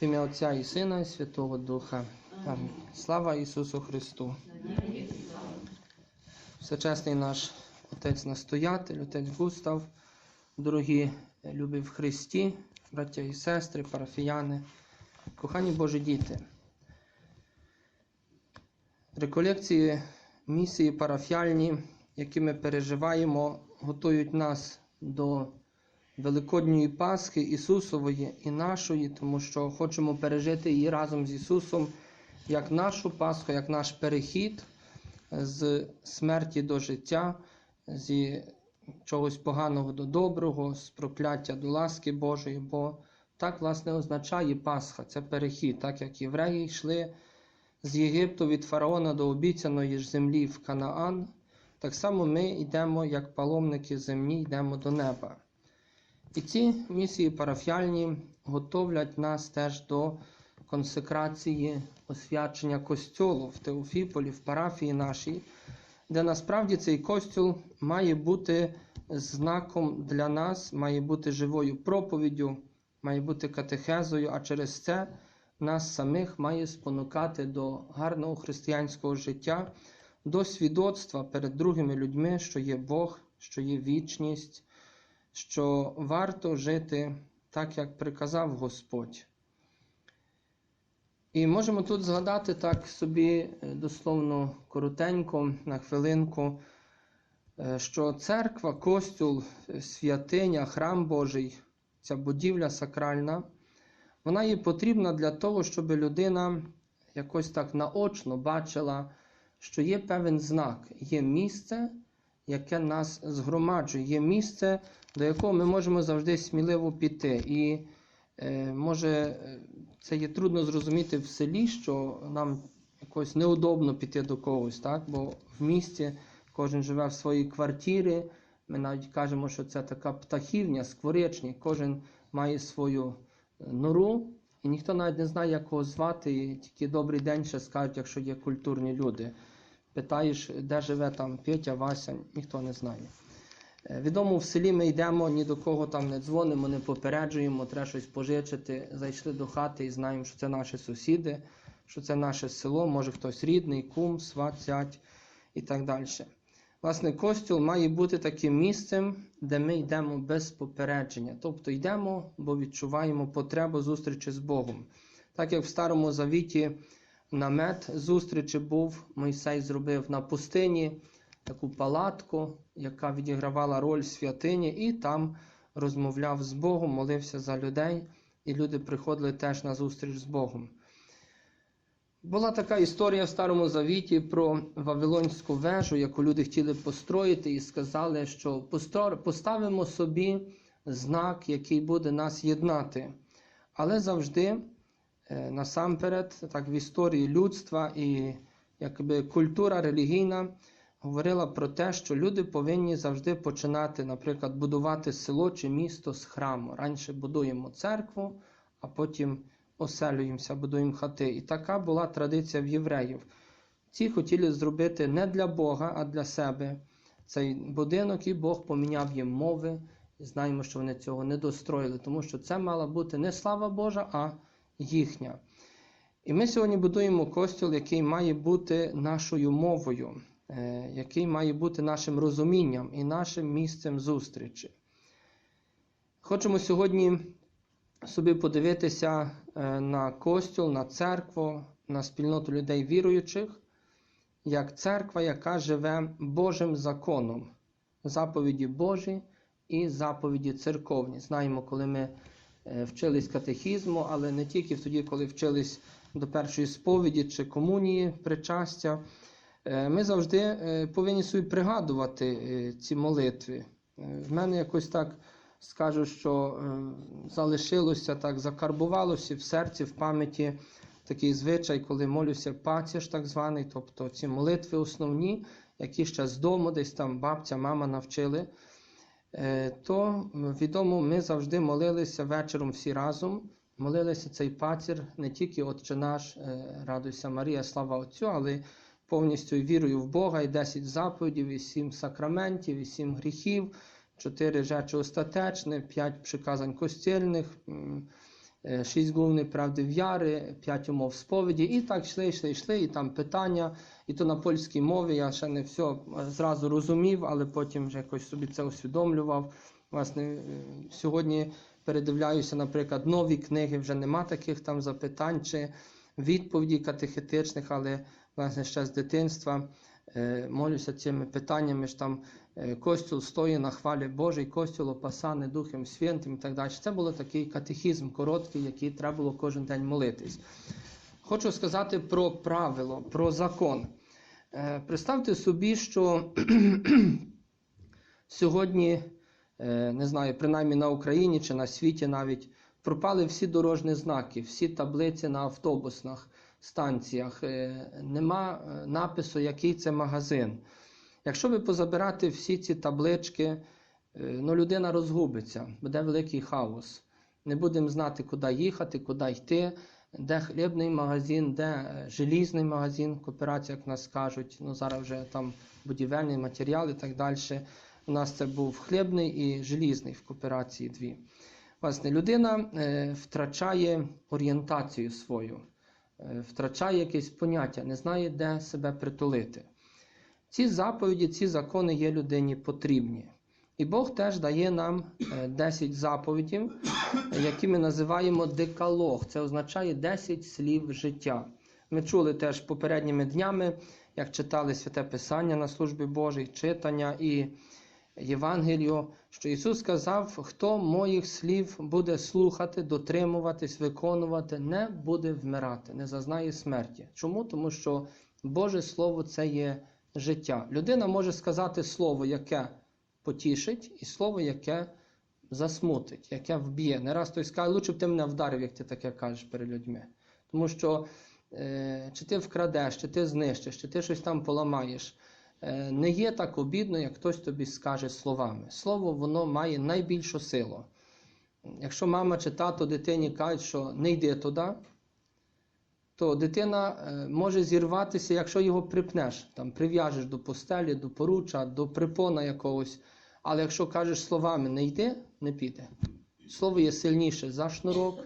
В ім'я Отця і Сина, і Святого Духа. Амінь. Слава Ісусу Христу. Всечесний наш Отець настоятель, Отець Густав, дорогі любі в Христі, браття і сестри, парафіяни, кохані Божі діти. Реколекції місії парафіальні, які ми переживаємо, готують нас до Великодньої Пасхи Ісусової і нашої, тому що хочемо пережити її разом з Ісусом як нашу Пасху, як наш перехід з смерті до життя, з чогось поганого до доброго, з прокляття до ласки Божої, бо так, власне, означає Пасха, це перехід, так як євреї йшли з Єгипту від фараона до обіцяної ж землі в Канаан, так само ми йдемо, як паломники земні, йдемо до неба. І ці місії парафіальні готовлять нас теж до консекрації освячення костьолу в Теофіполі, в парафії нашій, де насправді цей костюл має бути знаком для нас, має бути живою проповіддю, має бути катехезою, а через це нас самих має спонукати до гарного християнського життя, до свідоцтва перед другими людьми, що є Бог, що є вічність, що варто жити так, як приказав Господь. І можемо тут згадати так собі дословно коротенько, на хвилинку, що церква, костюл, святиня, храм Божий, ця будівля сакральна, вона є потрібна для того, щоб людина якось так наочно бачила, що є певен знак, є місце, яке нас згромаджує, є місце, до якого ми можемо завжди сміливо піти. І е, може це є трудно зрозуміти в селі, що нам якось неудобно піти до когось, так? бо в місті кожен живе в своїй квартирі. Ми навіть кажемо, що це така птахівня, скворечник, кожен має свою нору, і ніхто навіть не знає, як його звати, і тільки добрий день ще скажуть, якщо є культурні люди. Питаєш, де живе там Петя, Вася, ніхто не знає. Відомо, в селі ми йдемо, ні до кого там не дзвонимо, не попереджуємо, треба щось пожичити. Зайшли до хати і знаємо, що це наші сусіди, що це наше село, може хтось рідний, кум, сват, зять і так далі. Власне, костюл має бути таким місцем, де ми йдемо без попередження. Тобто йдемо, бо відчуваємо потребу зустрічі з Богом. Так як в Старому Завіті намет зустрічі був, Мойсей зробив на пустині таку палатку, яка відігравала роль святині, і там розмовляв з Богом, молився за людей, і люди приходили теж на зустріч з Богом. Була така історія в Старому Завіті про Вавилонську вежу, яку люди хотіли построїти, і сказали, що поставимо собі знак, який буде нас єднати. Але завжди, насамперед, так в історії людства і якби культура релігійна говорила про те, що люди повинні завжди починати, наприклад, будувати село чи місто з храму. Раніше будуємо церкву, а потім оселюємося, будуємо хати. І така була традиція в євреїв. Ці хотіли зробити не для Бога, а для себе цей будинок, і Бог поміняв їм мови. Знаємо, що вони цього не достроїли, тому що це мала бути не слава Божа, а їхня. І ми сьогодні будуємо костюл, який має бути нашою мовою, який має бути нашим розумінням і нашим місцем зустрічі. Хочемо сьогодні собі подивитися на костюл, на церкву, на спільноту людей віруючих, як церква, яка живе Божим законом, заповіді Божі і заповіді церковні. Знаємо, коли ми вчились катехізму, але не тільки тоді, коли вчились до першої сповіді чи комунії причастя. Ми завжди повинні собі пригадувати ці молитви. В мене якось так скажу, що залишилося так, закарбувалося в серці, в пам'яті такий звичай, коли молюся паціш, так званий, тобто ці молитви основні, які ще з дому, десь там бабця, мама навчили. То відомо, ми завжди молилися вечором всі разом. Молилися цей пацір не тільки Отче наш, радуйся Марія, слава Отцю, але повністю вірою в Бога і 10 заповідів, і 7 сакраментів, і 7 гріхів, 4 речі остатечні, 5 приказань костільних, е, шість головних правди в'яри, п'ять умов сповіді. І так йшли, йшли, йшли, і там питання, і то на польській мові я ще не все зразу розумів, але потім вже якось собі це усвідомлював. Власне, е, сьогодні передивляюся, наприклад, нові книги, вже нема таких там запитань чи відповідей катехетичних, але власне ще з дитинства е, молюся цими питаннями. ж там е, Костюл стоїть на хвалі Божій, Костюл опасаний Духом Святим і так далі. Це був такий катехізм короткий, який треба було кожен день молитись. Хочу сказати про правило, про закон. Е, Представте собі, що сьогодні, не знаю, принаймні на Україні чи на світі навіть пропали всі дорожні знаки, всі таблиці на автобусних станціях. Е, Нема е, напису, який це магазин. Якщо би позабирати всі ці таблички, е, ну, людина розгубиться, буде великий хаос. Не будемо знати, куди їхати, куди йти, де хлібний магазин, де желізний магазин, кооперація, як нас кажуть. Ну, зараз вже там будівельний матеріал і так далі. У нас це був хлібний і желізний в кооперації дві. Власне, людина втрачає орієнтацію свою, втрачає якесь поняття, не знає, де себе притулити. Ці заповіді, ці закони є людині потрібні. І Бог теж дає нам е, 10 заповідей, які ми називаємо декалог. Це означає 10 слів життя. Ми чули теж попередніми днями, як читали Святе Писання на службі Божій, читання і Євангелію, що Ісус сказав, хто моїх слів буде слухати, дотримуватись, виконувати, не буде вмирати, не зазнає смерті. Чому? Тому що Боже Слово це є життя. Людина може сказати слово, яке потішить, і слово, яке засмутить, яке вб'є. Не раз той скаже, лучше б ти мене вдарив, як ти таке кажеш перед людьми. Тому що е, чи ти вкрадеш, чи ти знищиш, чи ти щось там поламаєш. Е, не є так обідно, як хтось тобі скаже словами. Слово воно має найбільшу силу. Якщо мама чи тато дитині кажуть, що не йди туди, то дитина е, може зірватися, якщо його припнеш, там прив'яжеш до постелі, до поруча, до припона якогось. Але якщо кажеш словами не йди, не піде. Слово є сильніше за шнурок,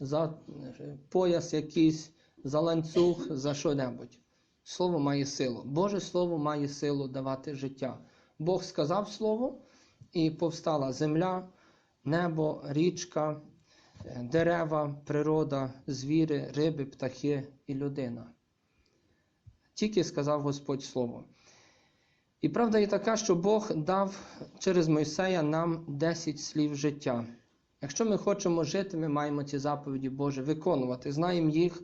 за е, пояс якийсь, за ланцюг, за що-небудь. Слово має силу. Боже Слово має силу давати життя. Бог сказав Слово, і повстала земля, небо, річка, е, дерева, природа, звіри, риби, птахи і людина. Тільки сказав Господь Слово. І правда є така, що Бог дав через Мойсея нам 10 слів життя. Якщо ми хочемо жити, ми маємо ці заповіді Божі виконувати. Знаємо їх,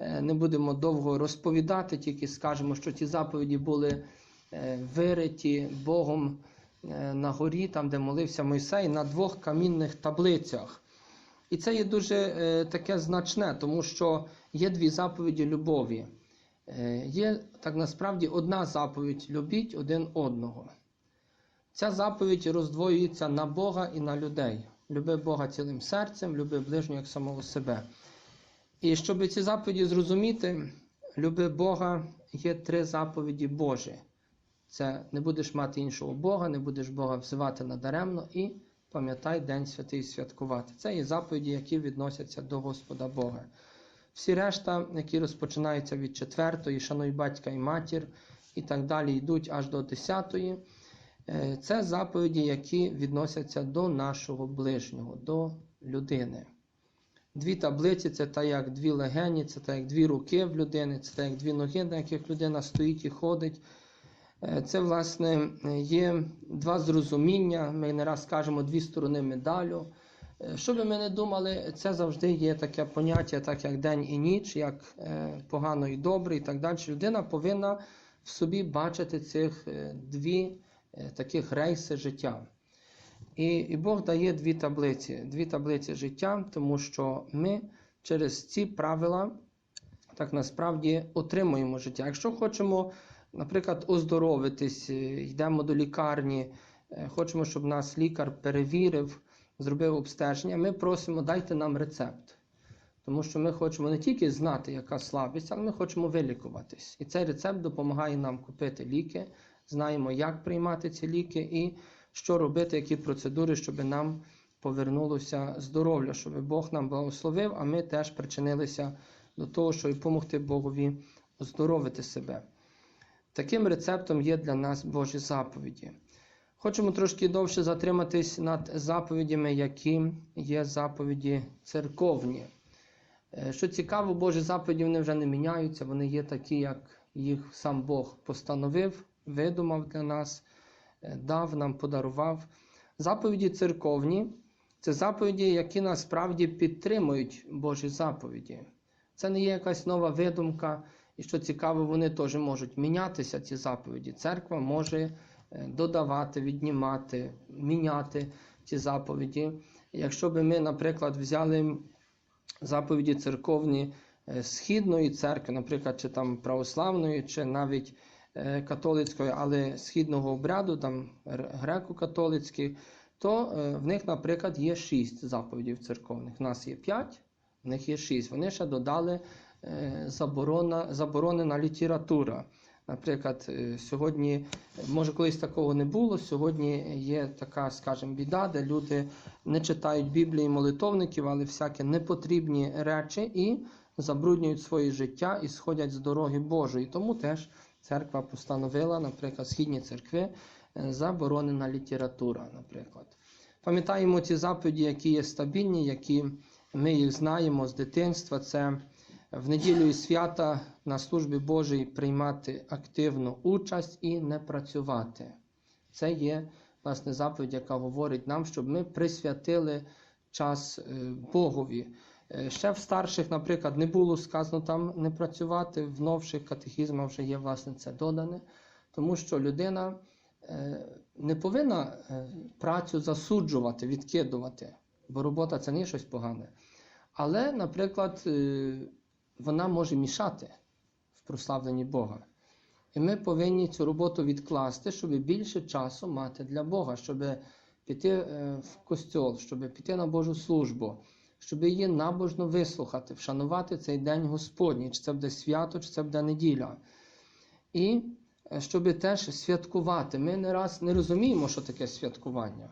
не будемо довго розповідати, тільки скажемо, що ці заповіді були е, вириті Богом е, на горі, там, де молився Мойсей, на двох камінних таблицях. І це є дуже таке значне, тому що є дві заповіді любові. Є так насправді одна заповідь любіть один одного. Ця заповідь роздвоюється на Бога і на людей. Люби Бога цілим серцем, люби ближнього як самого себе. І щоб ці заповіді зрозуміти, люби Бога є три заповіді Божі. Це не будеш мати іншого Бога, не будеш Бога взивати надаремно і пам'ятай День святий святкувати. Це є заповіді, які відносяться до Господа Бога. Всі решта, які розпочинаються від четвертої, шануй батька і матір, і так далі, йдуть аж до десятої. Це заповіді, які відносяться до нашого ближнього, до людини. Дві таблиці це так як дві легені, це так як дві руки в людини, це так як дві ноги, на яких людина стоїть і ходить. Це, власне, є два зрозуміння, ми не раз кажемо дві сторони медалю. Що би ми не думали, це завжди є таке поняття, так як день і ніч, як погано і добре, і так далі. Людина повинна в собі бачити цих дві таких рейси життя. І, і Бог дає дві таблиці, дві таблиці життя, тому що ми через ці правила так насправді отримуємо життя. Якщо хочемо, наприклад, оздоровитись, йдемо до лікарні, хочемо, щоб нас лікар перевірив, зробив обстеження, ми просимо, дайте нам рецепт. Тому що ми хочемо не тільки знати, яка слабість, але ми хочемо вилікуватись. І цей рецепт допомагає нам купити ліки, знаємо, як приймати ці ліки і що робити, які процедури, щоб нам повернулося здоров'я, щоб Бог нам благословив, а ми теж причинилися до того, щоб допомогти Богові оздоровити себе. Таким рецептом є для нас Божі заповіді. Хочемо трошки довше затриматись над заповідями, які є заповіді церковні. Е, Що цікаво, Божі заповіді вони вже не міняються, вони є такі, як їх сам Бог постановив, видумав для нас, дав нам, подарував. Заповіді церковні це заповіді, які насправді підтримують Божі заповіді. Це не є якась нова видумка, і що цікаво, вони теж можуть мінятися, ці заповіді. Церква може е, додавати, віднімати, міняти ці заповіді. Якщо би ми, наприклад, взяли заповіді церковні е, східної церкви, наприклад, чи там православної, чи навіть е, католицької, але східного обряду, там греко-католицький, то е, в них, наприклад, є шість заповідей церковних. У нас є п'ять, в них є шість. Вони ще додали е, заборона, заборонена література. Наприклад, е, сьогодні, може колись такого не було, сьогодні є така, скажімо, біда, де люди не читають Біблії молитовників, але всякі непотрібні речі і забруднюють своє життя і сходять з дороги Божої. Тому теж церква постановила, наприклад, східні церкви, е, заборонена література, наприклад. Пам'ятаємо ці заповіді, які є стабільні, які ми їх знаємо з дитинства. Це в неділю і свята на службі Божій приймати активну участь і не працювати. Це є власне заповідь, яка говорить нам, щоб ми присвятили час е, Богові. Е, Ще в старших, наприклад, не було сказано там не працювати, в новших катехізмах вже є власне це додане, тому що людина е, не повинна е, працю засуджувати, відкидувати, бо робота це не щось погане. Але, наприклад, вона може мішати в прославленні Бога. І ми повинні цю роботу відкласти, щоб більше часу мати для Бога, щоб піти в костьол, щоб піти на Божу службу, щоб її набожно вислухати, вшанувати цей день Господній, чи це буде свято, чи це буде неділя. І е, щоб теж святкувати. Ми не раз не розуміємо, що таке святкування.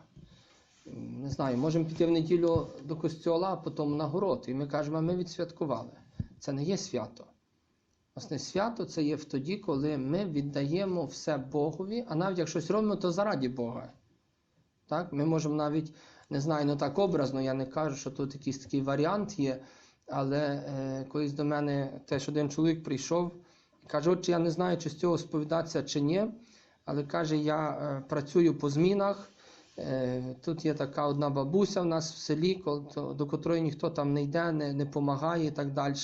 Не знаю, можемо піти в неділю до костьола, а потім на город. І ми кажемо, ми відсвяткували. Це не є свято. Власне, свято це є в тоді, коли ми віддаємо все Богові, а навіть якщо робимо, то заради Бога. Так? Ми можемо навіть, не знаю, ну так образно, я не кажу, що тут якийсь такий варіант є, але е, колись до мене теж один чоловік прийшов і каже, отче, я не знаю, чи з цього сповідатися чи ні, але каже, я е, працюю по змінах. Е, Тут є така одна бабуся в нас в селі, кол- до котрої ніхто там не йде, не, не помагає і так далі.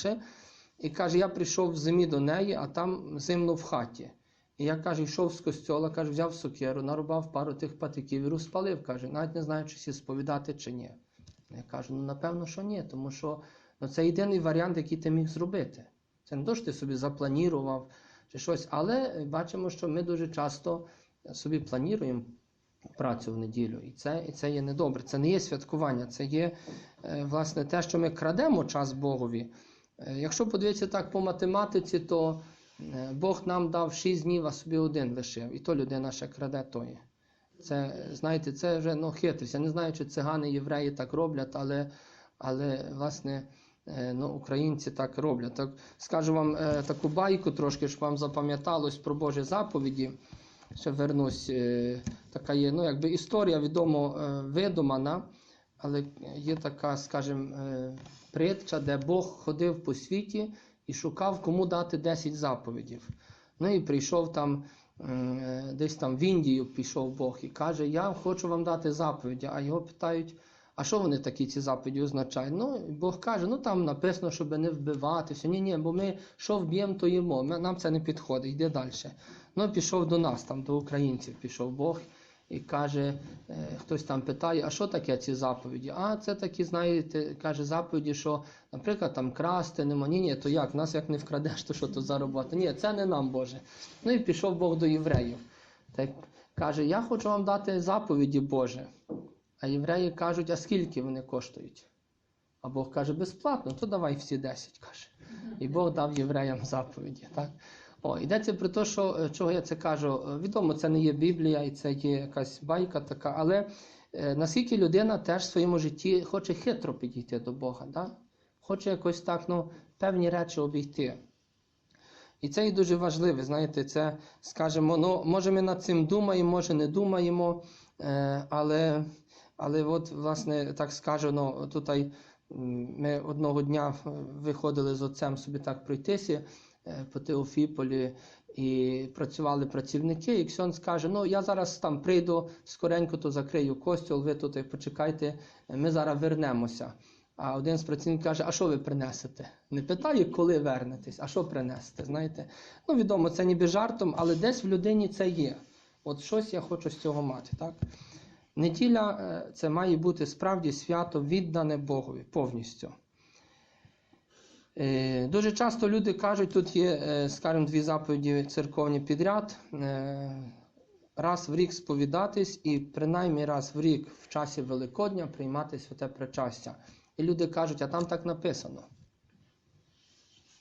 І каже, я прийшов в зимі до неї, а там зимно в хаті. І я каже, йшов з костьола, каже, взяв сокиру, нарубав пару тих патиків і розпалив. Каже, навіть не знаю, чи всі сповідати чи ні. Я кажу, ну напевно, що ні, тому що ну, це єдиний варіант, який ти міг зробити. Це не то, що ти собі запланірував чи щось, але бачимо, що ми дуже часто собі плануємо працю в неділю. І це, і це є недобре. Це не є святкування, це є е, власне те, що ми крадемо час Богові. Е, Якщо подивитися так по математиці, то Бог нам дав 6 днів, а собі один лишив. І то людина ще краде тої. Це, знаєте, це вже ну, хитрість. Я не знаю, чи цигани, євреї так роблять, але, але власне, е, ну, українці так роблять. Так, скажу вам е, таку байку трошки, щоб вам запам'яталось про Божі заповіді. Ще вернусь. е, Така є, ну, якби історія відомо е, видумана, але є така, скажімо, е, притча, де Бог ходив по світі і шукав, кому дати 10 заповідів. Ну і прийшов там, десь там в Індію пішов Бог і каже: Я хочу вам дати заповіді. А його питають, а що вони такі ці заповіді означають? Ну, Бог каже, ну там написано, щоб не вбивати. Все. Ні, ні, бо ми що вб'ємо, то їмо. Нам це не підходить, йде далі. Ну, пішов до нас, там, до українців, пішов Бог. І каже, е, хтось там питає, а що таке ці заповіді? А це такі, знаєте, каже, заповіді, що, наприклад, там красти нема. Ні, ні, то як? Нас як не вкрадеш, то що то за робота? Ні, це не нам, Боже. Ну і пішов Бог до євреїв. Так каже, я хочу вам дати заповіді Боже. А євреї кажуть, а скільки вони коштують? А Бог каже, безплатно, то давай всі 10, каже. І Бог дав євреям заповіді. Так? О, йдеться про те, що е, чого я це кажу. Е, Відомо, це не є Біблія і це є якась байка така, але е, наскільки людина теж в своєму житті хоче хитро підійти до Бога, да? хоче якось так ну, певні речі обійти. І це і дуже важливе, знаєте, це, скажімо, ну, може ми над цим думаємо, може не думаємо, е, але, але от, власне, так скажу, ну, тут ми одного дня е, виходили з отцем собі так пройтися по Теофіполі, і працювали працівники, і Ксьон скаже, ну я зараз там прийду, скоренько то закрию костюл, ви тут почекайте, ми зараз вернемося. А один з працівників каже, а що ви принесете? Не питає, коли вернетесь, а що принесете, знаєте? Ну, відомо, це ніби жартом, але десь в людині це є. От щось я хочу з цього мати, так? Неділя е, це має бути справді свято віддане Богові повністю. Е, Дуже часто люди кажуть, тут є, е, скажімо, дві заповіді церковні підряд. е, Раз в рік сповідатись і принаймні раз в рік в часі Великодня приймати святе причастя. І люди кажуть, а там так написано.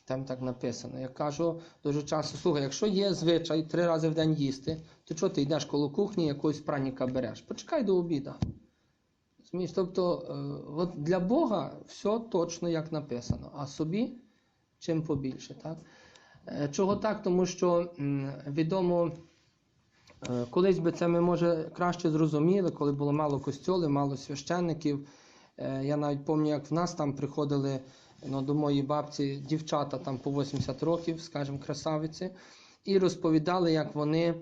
Там так написано. Я кажу дуже часто, слухай, якщо є звичай три рази в день їсти, то чого ти йдеш коло кухні, якогось праніка береш? Почекай до обіда. Розумієш? Тобто, е, от для Бога все точно як написано, а собі чим побільше. Так? Е, Чого так? Тому що відомо, е, колись би це ми може краще зрозуміли, коли було мало костьолів, мало священників. Я навіть пам'ятаю, як в нас там приходили ну, до моєї бабці дівчата там по 80 років, скажімо, красавиці, і розповідали, як вони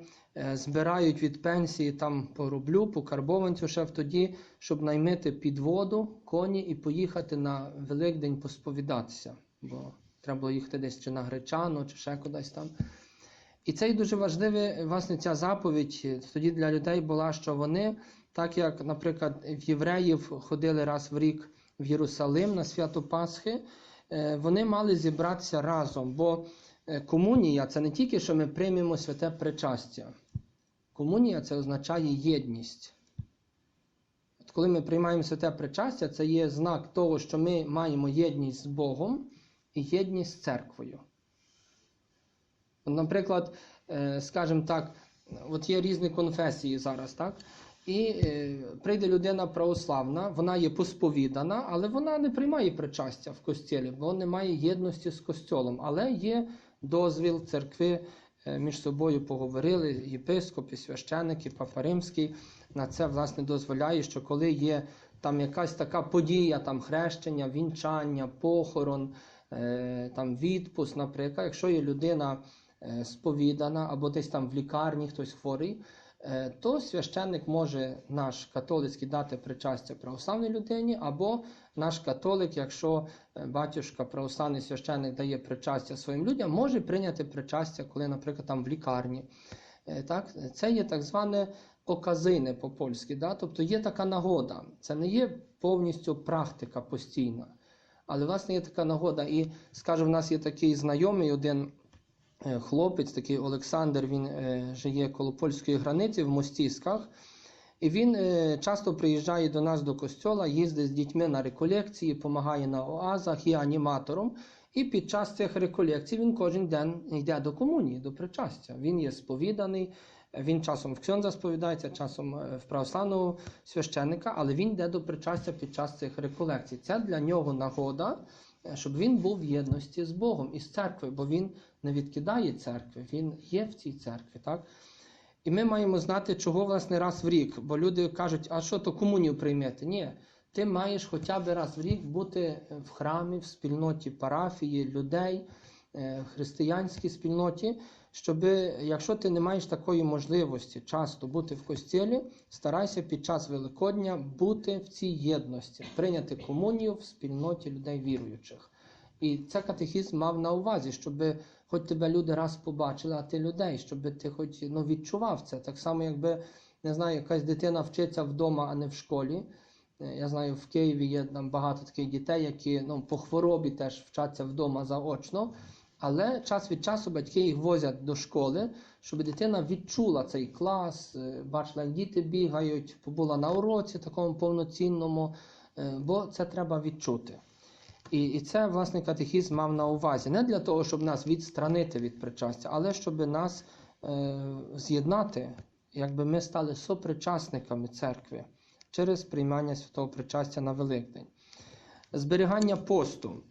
збирають від пенсії там по рублю, по карбованцю ще в тоді, щоб наймити підводу, коні і поїхати на Великдень посповідатися. Бо треба було їхати десь чи на Гречану, чи ще кудись там. І це і дуже важливе, власне, ця заповідь е, тоді для людей була, що вони, так як, наприклад, в євреїв ходили раз в рік в Єрусалим на свято Пасхи, е, вони мали зібратися разом. Бо е, комунія це не тільки, що ми приймемо святе причастя. Комунія це означає єдність. От коли ми приймаємо святе причастя, це є знак того, що ми маємо єдність з Богом і єдність з церквою. От, Наприклад, е, скажімо так, от є різні конфесії зараз, так? І е, прийде людина православна, вона є посповідана, але вона не приймає причастя в костілі, бо не має єдності з костьолом. Але є дозвіл церкви між собою поговорили, єпископи, священики, папа римський на це власне дозволяє, що коли є там якась така подія, там хрещення, вінчання, похорон, е, там відпуск, наприклад, якщо є людина е, сповідана або десь там в лікарні хтось хворий, е, то священник може наш католицький дати причастя православній людині, або наш католик, якщо е, батюшка православний священник дає причастя своїм людям, може прийняти причастя, коли, наприклад, там в лікарні. Е, Так? Це є так зване оказине по-польськи. Да? Тобто є така нагода. Це не є повністю практика постійна. Але, власне, є така нагода. І, скажу, в нас є такий знайомий один е, хлопець, такий Олександр, він е, живе коло польської границі в Мостісках. І він е, часто приїжджає до нас до костьола, їздить з дітьми на реколекції, допомагає на оазах, є аніматором. І під час цих реколекцій він кожен день йде до комунії, до причастя. Він є сповіданий, він часом в ксьонза сповідається, часом е, в православного священника, але він йде до причастя під час цих реколекцій. Це для нього нагода, е, щоб він був в єдності з Богом і з церквою, бо він не відкидає церкви, він є в цій церкві. так? І ми маємо знати, чого власне раз в рік. Бо люди кажуть, а що то комунію приймете? Ні. Ти маєш хоча б раз в рік бути в храмі, в спільноті парафії, людей, е, християнській спільноті, щоб, якщо ти не маєш такої можливості часто бути в костілі, старайся під час Великодня бути в цій єдності, прийняти комунію в спільноті людей віруючих. І це катехізм мав на увазі, щоб хоч тебе люди раз побачили, а ти людей, щоб ти хоч ну, відчував це. Так само, якби не знаю, якась дитина вчиться вдома, а не в школі. Я знаю, в Києві є там багато таких дітей, які ну, по хворобі теж вчаться вдома заочно, але час від часу батьки їх возять до школи, щоб дитина відчула цей клас, е, бачила, як діти бігають, побула на уроці такому повноцінному, е, бо це треба відчути. І, і це, власне, катехізм мав на увазі. Не для того, щоб нас відстранити від причастя, але щоб нас е, з'єднати, якби ми стали сопричасниками церкви. через приймання святого причастя на Великдень. Зберігання посту.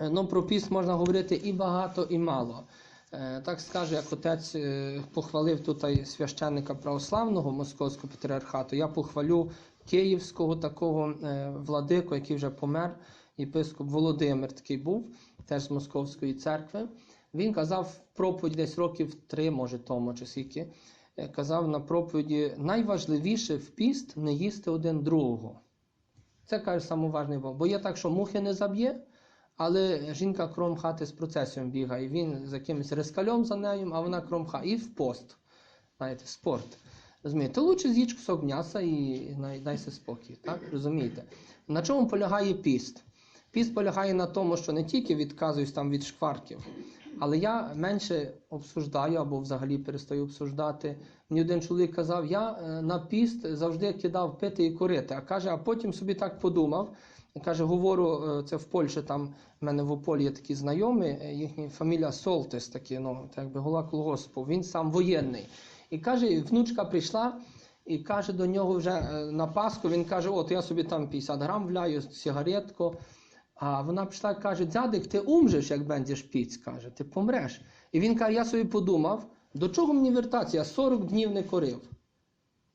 Е, Ну, про піст можна говорити і багато, і мало. Е, Так скаже, як отець е, похвалив тут священника православного Московського патріархату, я похвалю київського такого владику, який вже помер, єпископ Володимир такий був, теж з Московської церкви. Він казав в проповіді десь років три, може тому, чи скільки, казав на проповіді: найважливіше в піст не їсти один другого. Це каже самоважний Бог. Бо є так, що мухи не заб'є, але жінка кром хати з процесією бігає. Він з якимось рискальом за нею, а вона кром хати. І в пост. Знаєте, спорт. Розумієте, лучше з'їж кусок м'яса і дайся спокій. Так? Розумієте? На чому полягає піст? Піст полягає на тому, що не тільки відказуюсь там від шкварків, але я менше обсуждаю або взагалі перестаю обсуждати. Мені один чоловік казав, я е, на піст завжди кидав пити і курити. А каже, а потім собі так подумав. І Каже, говорю, е, це в Польщі, там в мене в Ополі є такі знайомі, е, їхня фамілія Солтис, такі, ну, так якби гола колгоспу, він сам воєнний. І каже, внучка прийшла і каже до нього вже е, на Пасху, він каже, от я собі там 50 грам вляю, сигаретку. А вона прийшла і каже, дзядик, ти умреш, як будеш піць, каже, ти помреш. І він каже, я собі подумав, до чого мені вертатися? Я 40 днів не корив.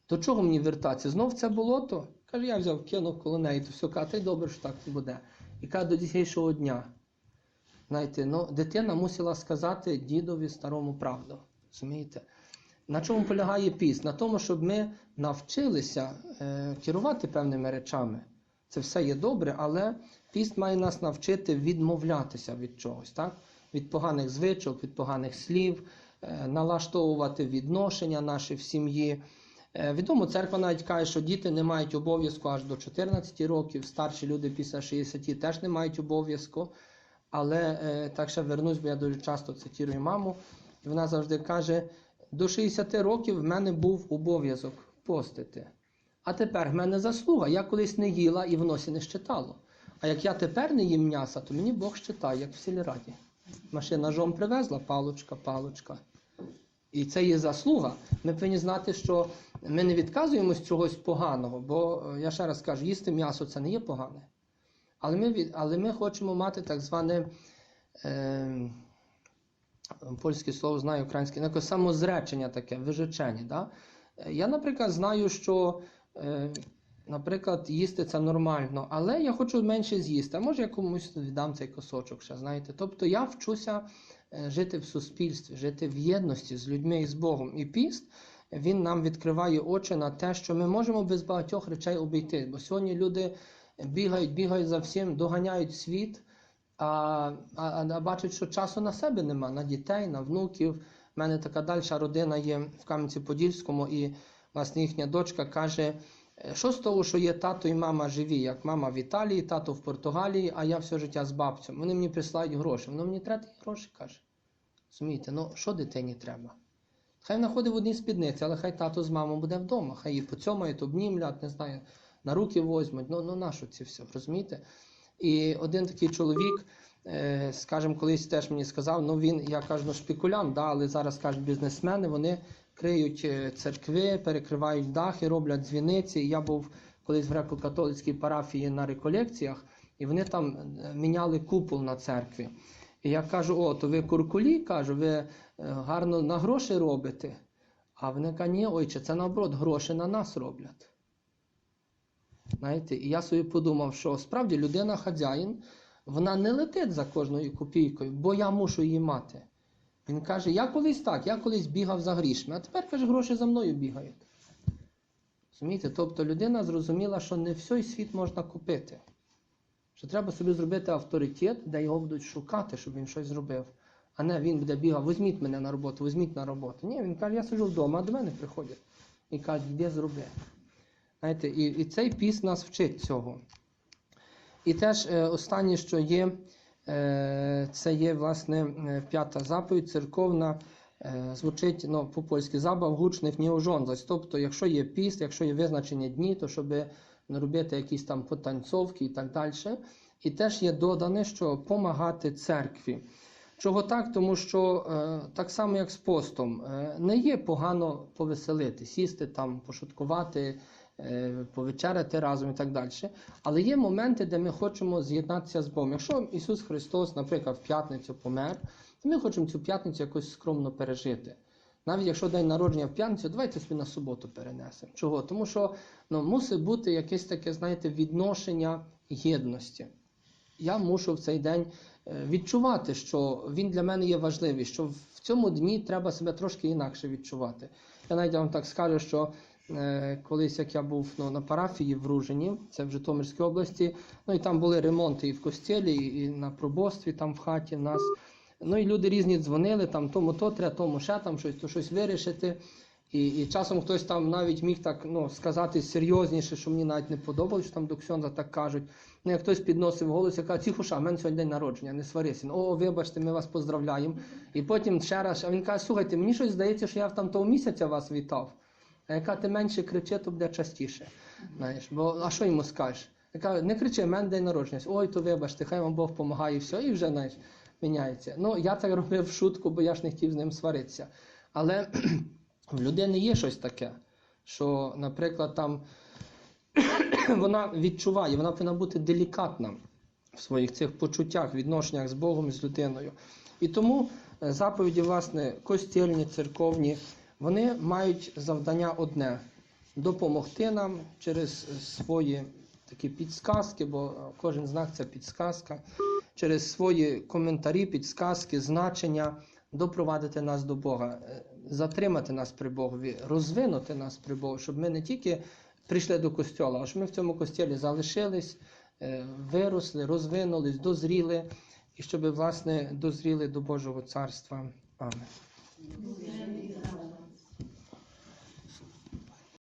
До чого мені вертатися? Знов це болото? Каже, я взяв, кинув коло неї, то все, каже, добре, що так буде. І каже, до дійснішого дня. Знаєте, ну, дитина мусила сказати дідові старому правду. Розумієте? На чому полягає піст? На тому, щоб ми навчилися е, керувати певними речами. Це все є добре, але піст має нас навчити відмовлятися від чогось, так? від поганих звичок, від поганих слів, е, налаштовувати відношення наші в сім'ї. Е, Відомо, церква навіть каже, що діти не мають обов'язку аж до 14 років, старші люди після 60 теж не мають обов'язку. Але е, так ще вернусь, бо я дуже часто цитую маму. І вона завжди каже: до 60 років в мене був обов'язок постити. А тепер в мене заслуга. Я колись не їла і в носі не щитало. А як я тепер не їм м'яса, то мені Бог щитає, як в сільраді. Машина ножом привезла, палочка, палочка. І це є заслуга. Ми повинні знати, що ми не відказуємось чогось поганого, бо е, я ще раз кажу, їсти м'ясо це не є погане. Але ми, але ми хочемо мати так зване е, польське слово знаю, українське, ну, якось самозречення таке, вижечення. Да? Е, Я, наприклад, знаю, що, е, наприклад, їсти це нормально, але я хочу менше з'їсти. А може я комусь віддам цей кусочок ще, знаєте. Тобто я вчуся жити в суспільстві, жити в єдності з людьми і з Богом. І піст він нам відкриває очі на те, що ми можемо без багатьох речей обійти. Бо сьогодні люди бігають, бігають за всім, доганяють світ, а, а, а бачать, що часу на себе нема, на дітей, на внуків. У мене така дальша родина є в Кам'янці-Подільському, і власне їхня дочка каже, «Е, що з того, що є тато і мама живі, як мама в Італії, тато в Португалії, а я все життя з бабцем. Вони мені присилають гроші. Воно мені треба ті гроші, каже. Розумієте, ну що дитині треба? Хай вона ходить в одній спідниці, але хай тато з мамою буде вдома, хай її поцьомають, обнімлять, не знаю, на руки возьмуть. Ну, ну нащо це все, розумієте? І один такий чоловік, е, скажімо, колись теж мені сказав, ну він, я кажу, ну шпекулянт, да, але зараз кажуть бізнесмени, вони криють е, церкви, перекривають дахи, роблять дзвіниці. Я був колись в греко-католицькій парафії на реколекціях, і вони там е, міняли купол на церкві. І я кажу: о, то ви куркулі, кажу, ви е, гарно на гроші робите. А вони кажуть, ні, ойче, це наоборот, гроші на нас роблять. Знаєте, і я собі подумав, що справді людина хазяїн, вона не летить за кожною копійкою, бо я мушу її мати. Він каже: я колись так, я колись бігав за грішми, а тепер каже, гроші за мною бігають. Розумієте? Тобто людина зрозуміла, що не всій світ можна купити. Що треба собі зробити авторитет, де його будуть шукати, щоб він щось зробив. А не він буде бігав, візьміть мене на роботу, візьміть на роботу. Ні, він каже, я сиджу вдома, а до мене приходять. І кажуть, йди зроби. Знаєте, і, і цей піс нас вчить цього. І теж е, останнє, що є, це є власне е, п'ята заповідь, церковна, е, звучить ну, по-польськи забав гучних неожонзаць. Тобто, якщо є піст, якщо є визначені дні, то щоб не робити якісь там потанцовки і так далі. І теж є додане, що помагати церкві. Чого так? Тому що е, так само, як з постом, е, не є погано повеселити, сісти там, пошуткувати, е, повечеряти разом і так далі. Але є моменти, де ми хочемо з'єднатися з Богом. Якщо Ісус Христос, наприклад, в п'ятницю помер, то ми хочемо цю п'ятницю якось скромно пережити. Навіть якщо день народження в п'ятницю, давайте собі на суботу перенесемо. Чого? Тому що ну, мусить бути якесь таке, знаєте, відношення єдності. Я мушу в цей день е, відчувати, що він для мене є важливий, що в цьому дні треба себе трошки інакше відчувати. Я навіть вам так скажу, що е, колись як я був ну, на парафії в Ружині, це в Житомирській області, ну і там були ремонти і в костілі, і на пробостві, там в хаті в нас. Ну і люди різні дзвонили, там тому то треба, тому ще там щось, то щось вирішити. І, і часом хтось там навіть міг так ну, сказати серйозніше, що мені навіть не подобалось, що там до Ксьонза так кажуть. Ну, як хтось підносив голос і каже, тихо, ша, в мене сьогодні день народження, не сварися. Ну, О, вибачте, ми вас поздравляємо. І потім ще раз, а він каже, слухайте, мені щось здається, що я там того місяця вас вітав. А яка ти менше кричи, то буде частіше. Знаєш, бо а що йому скажеш? Я кажу, не кричи, в мене день народження. Ой, то вибачте, хай вам Бог допомагає, і все, і вже знаєш, міняється. Ну, я так робив в шутку, бо я ж не хотів з ним сваритися. Але в людини є щось таке, що, наприклад, там вона відчуває, вона повинна бути делікатна в своїх цих почуттях, відношеннях з Богом і з людиною. І тому е, заповіді, власне, костільні, церковні, вони мають завдання одне допомогти нам через свої такі підсказки, бо кожен знак це підсказка, через свої коментарі, підсказки, значення допровадити нас до Бога, е, затримати нас при Богові, розвинути нас при Богу, щоб ми не тільки прийшли до костьола, а щоб ми в цьому костілі залишились, е, виросли, розвинулись, дозріли, і щоб, власне, дозріли до Божого царства. Амінь.